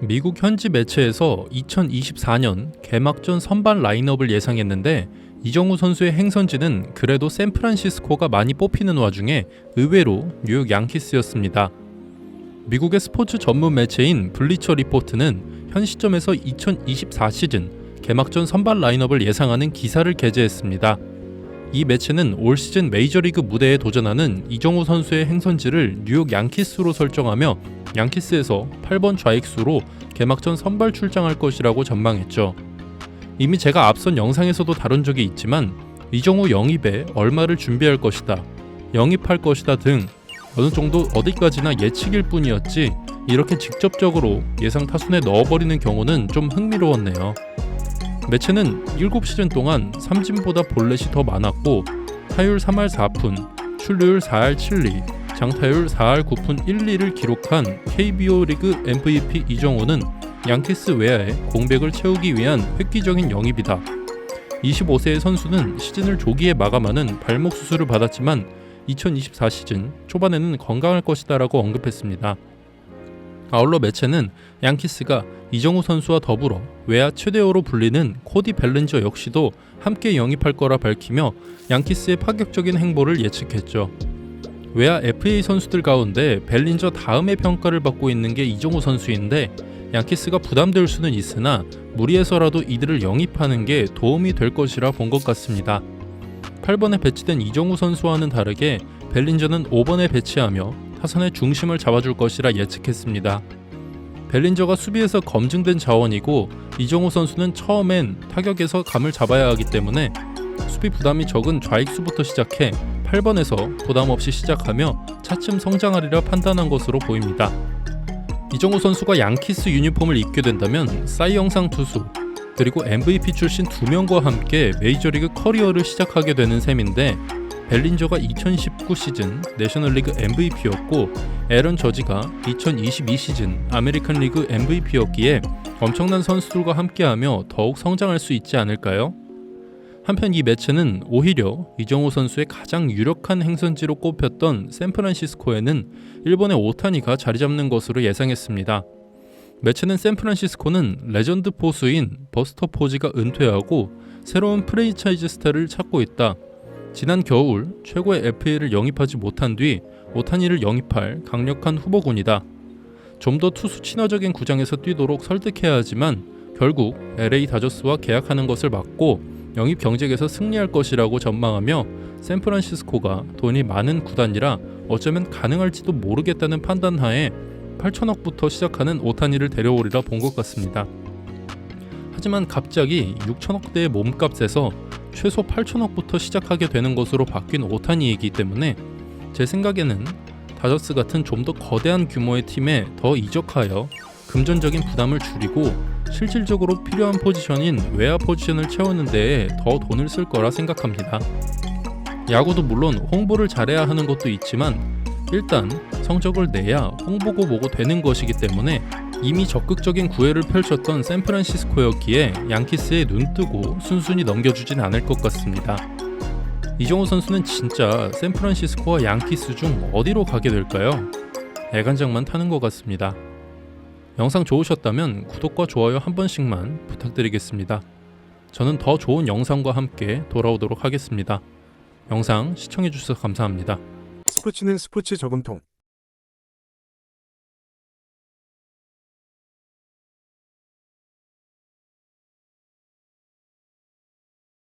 미국 현지 매체에서 2024년 개막전 선발 라인업을 예상했는데 이정우 선수의 행선지는 그래도 샌프란시스코가 많이 뽑히는 와중에 의외로 뉴욕 양키스였습니다. 미국의 스포츠 전문 매체인 블리처 리포트는 현 시점에서 2024 시즌 개막전 선발 라인업을 예상하는 기사를 게재했습니다. 이 매체는 올 시즌 메이저리그 무대에 도전하는 이정우 선수의 행선지를 뉴욕 양키스로 설정하며 양키스에서 8번 좌익수로 개막전 선발 출장할 것이라고 전망했죠. 이미 제가 앞선 영상에서도 다룬 적이 있지만 이정우 영입에 얼마를 준비할 것이다, 영입할 것이다 등 어느 정도 어디까지나 예측일 뿐이었지 이렇게 직접적으로 예상 타순에 넣어버리는 경우는 좀 흥미로웠네요. 매체는 7시즌 동안 삼진보다 볼넷이 더 많았고 타율 3할 4푼, 출루율 4할 7리, 장타율 4할 9푼 1리를 기록한 KBO 리그 MVP 이정호는 양키스 외야에 공백을 채우기 위한 획기적인 영입이다. 25세의 선수는 시즌을 조기에 마감하는 발목 수술을 받았지만 2024 시즌 초반에는 건강할 것이다라고 언급했습니다. 아울러 매체는 양키스가 이정우 선수와 더불어 외야 최대어로 불리는 코디 벨렌저 역시도 함께 영입할 거라 밝히며 양키스의 파격적인 행보를 예측했죠. 외야 FA 선수들 가운데 벨린저 다음의 평가를 받고 있는 게 이정우 선수인데 양키스가 부담될 수는 있으나 무리해서라도 이들을 영입하는 게 도움이 될 것이라 본 것 같습니다. 8번에 배치된 이정우 선수와는 다르게 벨린저는 5번에 배치하며 타선의 중심을 잡아줄 것이라 예측했습니다. 벨린저가 수비에서 검증된 자원이고 이정우 선수는 처음엔 타격에서 감을 잡아야 하기 때문에 수비 부담이 적은 좌익수부터 시작해 8번에서 부담 없이 시작하며 차츰 성장하리라 판단한 것으로 보입니다. 이정우 선수가 양키스 유니폼을 입게 된다면 싸이 영상 투수 그리고 MVP 출신 두 명과 함께 메이저리그 커리어를 시작하게 되는 셈인데 벨린저가 2019 시즌 내셔널리그 MVP였고 에런 저지가 2022 시즌 아메리칸 리그 MVP였기에 엄청난 선수들과 함께하며 더욱 성장할 수 있지 않을까요? 한편 이 매체는 오히려 이정우 선수의 가장 유력한 행선지로 꼽혔던 샌프란시스코에는 일본의 오타니가 자리 잡는 것으로 예상했습니다. 매체는 샌프란시스코는 레전드 포수인 버스터 포지가 은퇴하고 새로운 프레이차이즈 스타를 찾고 있다. 지난 겨울 최고의 FA를 영입하지 못한 뒤 오타니를 영입할 강력한 후보군이다. 좀 더 투수 친화적인 구장에서 뛰도록 설득해야 하지만 결국 LA 다저스와 계약하는 것을 막고 영입 경쟁에서 승리할 것이라고 전망하며 샌프란시스코가 돈이 많은 구단이라 어쩌면 가능할지도 모르겠다는 판단하에 8천억부터 시작하는 오타니를 데려오리라 본 것 같습니다. 하지만 갑자기 6천억대의 몸값에서 최소 8천억부터 시작하게 되는 것으로 바뀐 오타니이기 때문에 제 생각에는 다저스 같은 좀 더 거대한 규모의 팀에 더 이적하여 금전적인 부담을 줄이고 실질적으로 필요한 포지션인 외야 포지션을 채우는 데에 더 돈을 쓸 거라 생각합니다. 야구도 물론 홍보를 잘해야 하는 것도 있지만 일단 성적을 내야 홍보고 뭐고 되는 것이기 때문에 이미 적극적인 구애를 펼쳤던 샌프란시스코였기에 양키스에 눈 뜨고 순순히 넘겨주진 않을 것 같습니다. 이정우 선수는 진짜 샌프란시스코와 양키스 중 어디로 가게 될까요? 애간장만 타는 것 같습니다. 영상 좋으셨다면 구독과 좋아요 한 번씩만 부탁드리겠습니다. 저는 더 좋은 영상과 함께 돌아오도록 하겠습니다. 영상 시청해주셔서 감사합니다. 스포츠는 스포츠 저금통